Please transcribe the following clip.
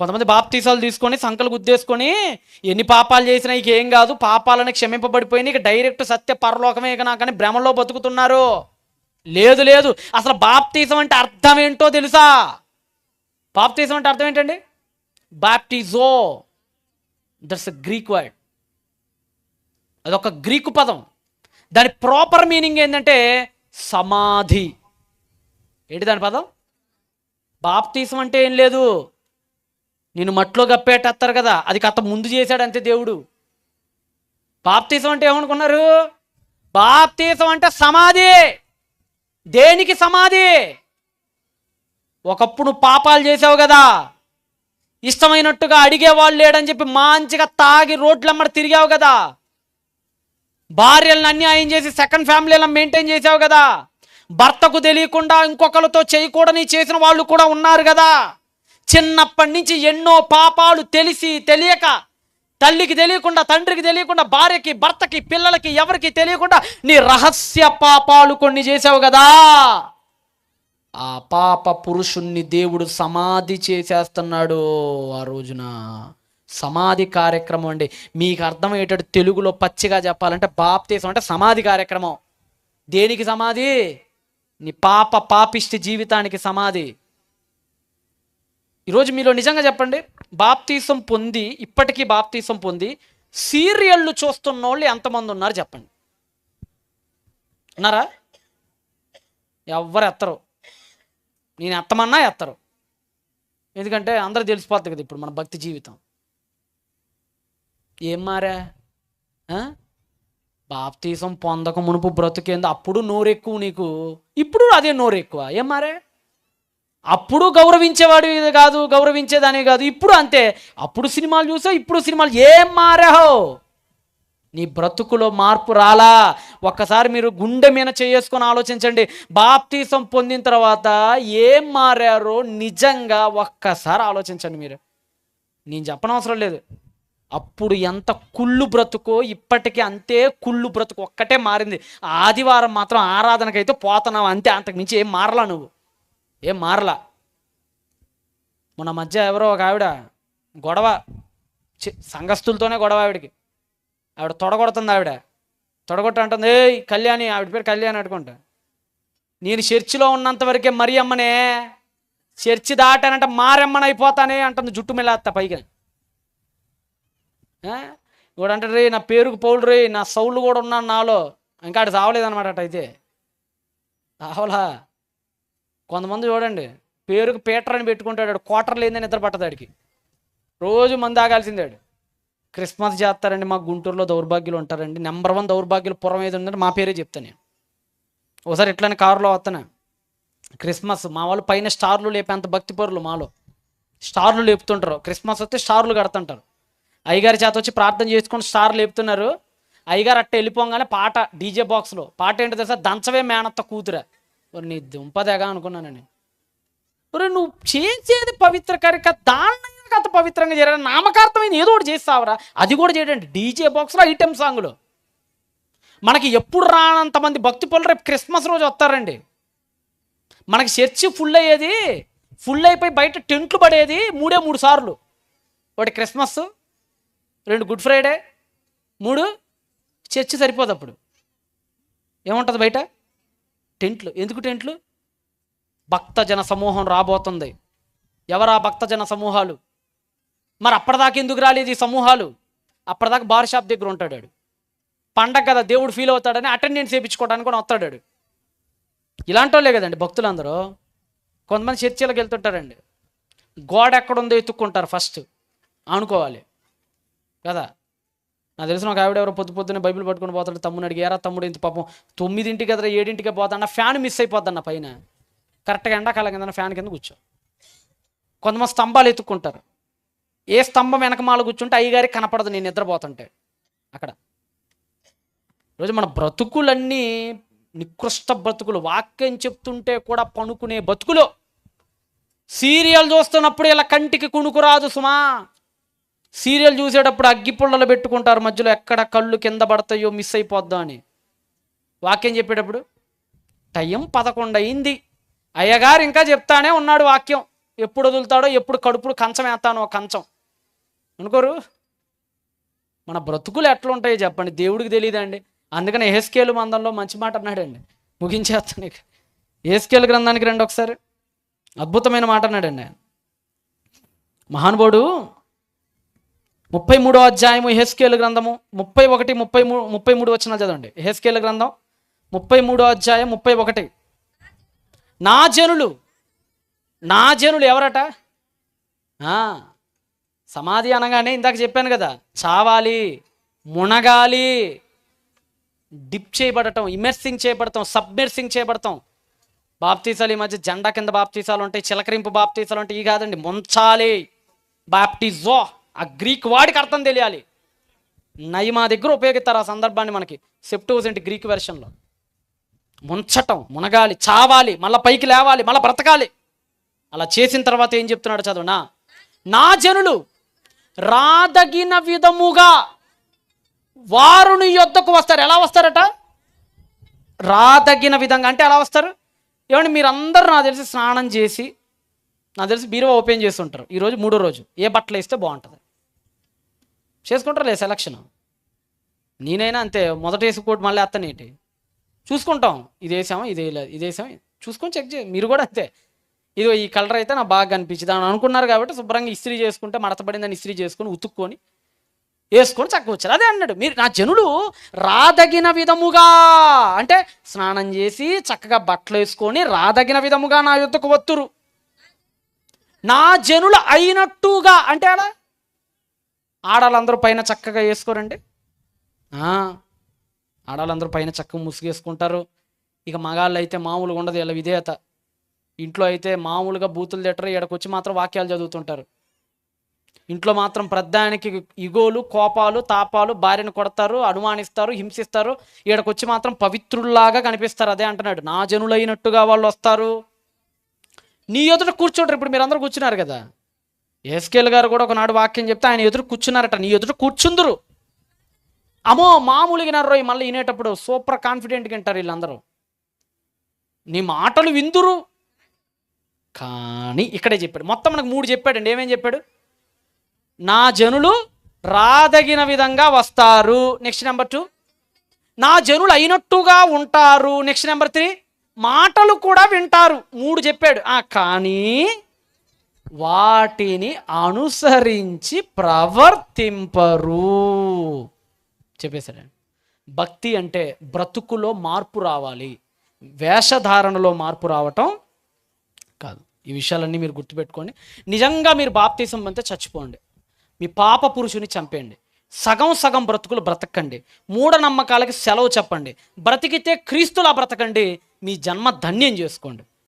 కొంతమంది బాప్తీసాలు తీసుకొని సంకలు గుద్దేసుకొని ఎన్ని పాపాలు చేసినా ఇక ఏం కాదు పాపాలను క్షమింపబడిపోయిన ఇక డైరెక్ట్ సత్య పరలోకమే ఇక నాకని భ్రమలో బతుకుతున్నారు. లేదు లేదు. అసలు బాప్తీసం అంటే అర్థం ఏంటో తెలుసా? బాప్తీసం అంటే అర్థం ఏంటండి? బాప్టిజో దట్స్ గ్రీక్ వర్డ్. అదొక గ్రీకు పదం. దాని ప్రాపర్ మీనింగ్ ఏంటంటే సమాధి. ఏంటి దాని పదం? బాప్తీసం అంటే ఏం లేదు. నేను మట్లో గప్పేటేస్తారు కదా అది కథ ముందు చేశాడంతే దేవుడు. బాప్తీసం అంటే ఏమనుకున్నారు? బాప్తీసం అంటే సమాధి. దేనికి సమాధి? ఒకప్పుడు పాపాలు చేసావు కదా ఇష్టమైనట్టుగా అడిగేవాళ్ళు లేడని చెప్పి మంచిగా తాగి రోడ్లమ్మడ తిరిగావు కదా భార్యలను అన్యాయం చేసి సెకండ్ ఫ్యామిలీలను మెయింటైన్ చేసావు కదా భర్తకు తెలియకుండా ఇంకొకరితో చేయకూడని చేసిన వాళ్ళు కూడా ఉన్నారు కదా. చిన్నప్పటి నుంచి ఎన్నో పాపాలు తెలిసి తెలియక తల్లికి తెలియకుండా తండ్రికి తెలియకుండా భార్యకి భర్తకి పిల్లలకి ఎవరికి తెలియకుండా నీ రహస్య పాపాలు కొన్ని చేసావు కదా. ఆ పాప పురుషుణ్ణి దేవుడు సమాధి చేసేస్తున్నాడు ఆ రోజున. సమాధి కార్యక్రమం అండి. మీకు అర్థమయ్యేటట్టు తెలుగులో పచ్చిగా చెప్పాలంటే బాప్తీసం అంటే సమాధి కార్యక్రమం. దేనికి సమాధి? నీ పాప పాపిష్టి జీవితానికి సమాధి. ఈరోజు మీలో నిజంగా చెప్పండి బాప్తీసం పొంది ఇప్పటికీ బాప్తీసం పొంది సీరియళ్ళు చూస్తున్న వాళ్ళు ఎంతమంది ఉన్నారు చెప్పండి. ఉన్నారా? ఎవ్వరు ఎత్తరు. నేను ఎత్తమన్నా ఎత్తరు. ఎందుకంటే అందరూ తెలిసిపోతుంది కదా ఇప్పుడు మన భక్తి జీవితం. ఏం మారా? బాప్తీసం పొందక మునుపు బ్రతుకేంది? అప్పుడు నోరెక్కువ నీకు. ఇప్పుడు అదే నోరెక్కువ. ఏం మారే? అప్పుడు గౌరవించేవాడు ఇది కాదు గౌరవించేదానే కాదు. ఇప్పుడు అంతే. అప్పుడు సినిమాలు చూసావు ఇప్పుడు సినిమాలు ఏం మారాహో నీ బ్రతుకులో మార్పు రాలా? ఒక్కసారి మీరు గుండె మీద చేసుకొని ఆలోచించండి. బాప్తీసం పొందిన తర్వాత ఏం మారారో నిజంగా ఒక్కసారి ఆలోచించండి మీరు. నేను చెప్పనవసరం లేదు. అప్పుడు ఎంత కుళ్ళు బ్రతుకో ఇప్పటికీ అంతే కుళ్ళు బ్రతుకు ఒక్కటే మారింది. ఆదివారం మాత్రం ఆరాధనకైతే పోతున్నావు అంతే. అంతకు మించి ఏం మారలా నువ్వు. ఏం మారలా? మొన్న మధ్య ఎవరో ఒక ఆవిడ గొడవ చి- సంఘస్థులతోనే గొడవ ఆవిడకి. ఆవిడ తొడగొడుతుంది ఆవిడ. తొడగొట్ట అంటుంది ఏ కళ్యాణి ఆవిడ పేరు కళ్యాణి అనుకుంటా. నేను చర్చిలో ఉన్నంత వరకే మరి అమ్మనే చర్చి దాటానంటే మారెమ్మని అయిపోతానే అంటుంది జుట్టు మెల్లేస్తా పైకి. ఇప్పుడు అంటే రే నా పేరుకు పౌలు రే నా సౌళ్ళు కూడా ఉన్నాను నాలో. ఇంకా ఆడు సావలేదన్నమాట అట అయితే. సావలా కొంతమంది చూడండి పేరుకు పీటర్ అని పెట్టుకుంటాడు క్వార్టర్ లేదని నిద్ర పట్టదు ఆడికి. రోజు మంది ఆగాల్సిందాడు క్రిస్మస్ చేస్తారండి మా గుంటూరులో దౌర్భాగ్యులు ఉంటారండి. నెంబర్ వన్ దౌర్భాగ్యులు పురం ఏది ఉందంటే మా పేరే చెప్తాను నేను. ఒకసారి ఇట్లానే కారులో వస్తాను క్రిస్మస్ మా వాళ్ళు పైన స్టార్లు లేపేంత భక్తి పరులు మాలో. స్టార్లు లేపుతుంటారు. క్రిస్మస్ వస్తే స్టార్లు కడుతుంటారు. అయ్యగారి చేత వచ్చి ప్రార్థన చేసుకొని స్టార్లు లేపుతున్నారు. అయ్యగారు అట్ట వెళ్ళిపోగానే పాట డీజే బాక్స్లో. పాట ఏంటో తెలుసా? దంచవే మేనత్త కూతురా. మరి నీ దుంపదేగా అనుకున్నానని ఒరే నువ్వు చేసేది పవిత్ర కరిక దాన్ని కథ పవిత్రంగా చేయాలి నామకార్థమైన ఏదో ఒకటి చేస్తావురా. అది కూడా చేయడండి. డీజే బాక్స్లో ఐటెం సాంగ్లో. మనకి ఎప్పుడు రానంత మంది భక్తి పనులు రేపు క్రిస్మస్ రోజు వస్తారండి. మనకి చర్చి ఫుల్ అయ్యేది ఫుల్ అయిపోయి బయట టెంట్లు పడేది మూడే మూడు సార్లు. ఒకటి క్రిస్మస్ రెండు గుడ్ ఫ్రైడే మూడు చర్చి సరిపోదు అప్పుడు. ఏముంటుంది బయట? టెంట్లు. ఎందుకు టెంట్లు? భక్తజన సమూహం రాబోతుంది. ఎవరా భక్తజన సమూహాలు? మరి అప్పటిదాకా ఎందుకు రాలేదు ఈ సమూహాలు? అప్పటిదాకా బార్ షాప్ దగ్గర ఉంటాడు పండగ కదా దేవుడు ఫీల్ అవుతాడని అటెండెన్స్ వేయించుకోవడానికి కూడా వస్తాడు వాడు. ఇలాంటి వాళ్ళే కదండి భక్తులందరూ. కొంతమంది చర్చిలకు వెళ్తుంటారండి. గోడ ఎక్కడుందో ఎత్తుక్కుంటారు ఫస్ట్ అనుకోవాలి కదా? నాకు తెలిసిన ఒక ఆవిడ ఎవరో పొద్దు పొద్దునే బైబిల్ పట్టుకొని పోతాడు. తమ్ముని అడిగి ఏరా తమ్ముడు ఇంత పాపం తొమ్మిదింటికి ఎదురు ఏడింటికి పోతాడన్న ఫ్యాన్ మిస్ అయిపోద్దన్న పైన. కరెక్ట్గా ఎండాకాలం కింద ఫ్యాన్ కింద కూర్చో. కొంతమంది స్తంభాలు ఎత్తుక్కుంటారు. ఏ స్తంభం వెనకమాల కూర్చుంటే అయ్యగారికి కనపడదు నేను నిద్రపోతుంటే. అక్కడ. ఈరోజు మన బ్రతుకులన్నీ నికృష్ట బ్రతుకులు. వాక్యం చెప్తుంటే కూడా పనుకునే బతుకులు. సీరియల్ చూస్తున్నప్పుడు ఇలా కంటికి కుణుకు రాదు సుమా. సీరియల్ చూసేటప్పుడు అగ్గిపుల్లలు పెట్టుకుంటారు మధ్యలో ఎక్కడ కళ్ళు కింద పడతాయో మిస్ అయిపోద్దా అని. వాక్యం చెప్పేటప్పుడు టైం పదకొండు అయింది. అయ్యగారు ఇంకా చెప్తానే ఉన్నాడు వాక్యం. ఎప్పుడు వదులుతాడో ఎప్పుడు కడుపుడు కంచం వేస్తానో కంచం. అనుకోరు మన బ్రతుకులు ఎట్లా ఉంటాయో చెప్పండి. దేవుడికి తెలియదండి అందుకని ఏస్కేలు మందంలో మంచి మాట అన్నాడండి. ముగించేస్తాను ఇక. ఏస్కేలు గ్రంథానికి రండి ఒకసారి. అద్భుతమైన మాట అన్నాడండి ఆయన. మహానుభావుడు ముప్పై మూడో అధ్యాయము హెస్కేలు గ్రంథము ముప్పై ఒకటి ముప్పై మూడు ముప్పై మూడు వచ్చిన చదవండి. హెస్కేలు గ్రంథం ముప్పై మూడో అధ్యాయం ముప్పై ఒకటి. నా జనులు నా జనులు ఎవరట? సమాధి అనగానే ఇందాక చెప్పాను కదా చావాలి మునగాలి డిప్ చేయబడటం ఇమెర్సింగ్ చేయబడతాం సబ్మెర్సింగ్ చేయబడతాం బాప్తీసాలు ఈ మధ్య జెండా కింద బాప్తీసాలు ఉంటాయి చిలకరింపు బాప్తీసాలు ఉంటాయి ఈ కాదండి ముంచాలి బాప్టిజో. ఆ గ్రీక్ వాడికి అర్థం తెలియాలి. నయమా దగ్గర ఉపయోగిస్తారు ఆ సందర్భాన్ని మనకి. సెప్టోజెంట్ గ్రీక్ వెర్షన్లో ముంచటం మునగాలి చావాలి మళ్ళీ పైకి లేవాలి మళ్ళీ బ్రతకాలి. అలా చేసిన తర్వాత ఏం చెప్తున్నాడు చదువునా? నా జనులు రాదగిన విధముగా వారుని యొద్దకు వస్తారు. ఎలా వస్తారట? రాదగిన విధంగా. అంటే ఎలా వస్తారు? ఏమంటే మీరందరూ నాకు తెలిసి స్నానం చేసి నాకు తెలిసి బీరువా ఓపెన్ చేస్తుంటారు ఈరోజు మూడో రోజు. ఏ బట్టలు వేస్తే బాగుంటుంది. చేసుకుంటారులే సెలక్షన్ నేనైనా అంతే మొదట వేసుకోటి మళ్ళీ అత్తనేటి చూసుకుంటాం ఇది వేసామా ఇది వేయలేదు ఇది వేసామా చూసుకొని చెక్ చేయ. మీరు కూడా అంతే. ఇదిగో ఈ కలర్ అయితే నాకు బాగా కనిపించింది అని అనుకున్నారు కాబట్టి శుభ్రంగా ఇస్త్రీ చేసుకుంటే మడతపడిందని ఇస్త్రీ చేసుకొని ఉతుక్కొని వేసుకొని చక్కగా వచ్చారు. అదే అన్నాడు. మీరు నా జనులు రాదగిన విధముగా అంటే స్నానం చేసి చక్కగా బట్టలు వేసుకొని రాదగిన విధముగా నా యుద్ధకు వత్తురు. నా జనులు అయినట్టుగా అంటే అలా ఆడాలందరూ పైన చక్కగా వేసుకోరండి. ఆడాలందరూ పైన చక్కగా ముసుగేసుకుంటారు. ఇక మగాళ్ళు అయితే మామూలుగా ఉండదు ఇలా విధేయత. ఇంట్లో అయితే మామూలుగా బూతులు తిట్టరు ఈడకొచ్చి మాత్రం వాక్యాలు చదువుతుంటారు. ఇంట్లో మాత్రం ప్రధానికి ఇగోలు కోపాలు తాపాలు భార్యను కొడతారు అనుమానిస్తారు హింసిస్తారు. ఈడకొచ్చి మాత్రం పవిత్రుల్లాగా కనిపిస్తారు అదే అంటున్నాడు. నా జనులైనట్టుగా వాళ్ళు వస్తారు. నీ ఎదుట కూర్చోంటారు ఇప్పుడు మీరు అందరూ కూర్చున్నారు కదా. ఎస్కేల్ గారు కూడా ఒకనాడు వాక్యం చెప్తే ఆయన ఎదురు కూర్చున్నారట నీ ఎదురు కూర్చుందరు. అమ్మో మామూలుగా రోయ్ మళ్ళీ వినేటప్పుడు సూపర్ కాన్ఫిడెంట్గా వింటారు వీళ్ళందరూ. నీ మాటలు విందురు. కానీ ఇక్కడే చెప్పాడు. మొత్తం మనకు మూడు చెప్పాడండి. ఏమేం చెప్పాడు? నా జనులు రాదగిన విధంగా వస్తారు. Next number two. నా జనులు అయినట్టుగా ఉంటారు. Next number three. మాటలు కూడా వింటారు. మూడు చెప్పాడు. కానీ వాటిని అనుసరించి ప్రవర్తింపరు. చెప్పేశాడండి. భక్తి అంటే బ్రతుకులో మార్పు రావాలి. వేషధారణలో మార్పు రావటం కాదు. ఈ విషయాలన్నీ మీరు గుర్తుపెట్టుకోండి. నిజంగా మీరు బాప్తీసం అంతే చచ్చిపోండి. మీ పాప పురుషుని చంపేయండి. సగం సగం బ్రతుకులు బ్రతకండి. మూఢనమ్మకాలకి సెలవు చెప్పండి. బ్రతికితే క్రీస్తులా బ్రతకండి. మీ జన్మ ధన్యం చేసుకోండి.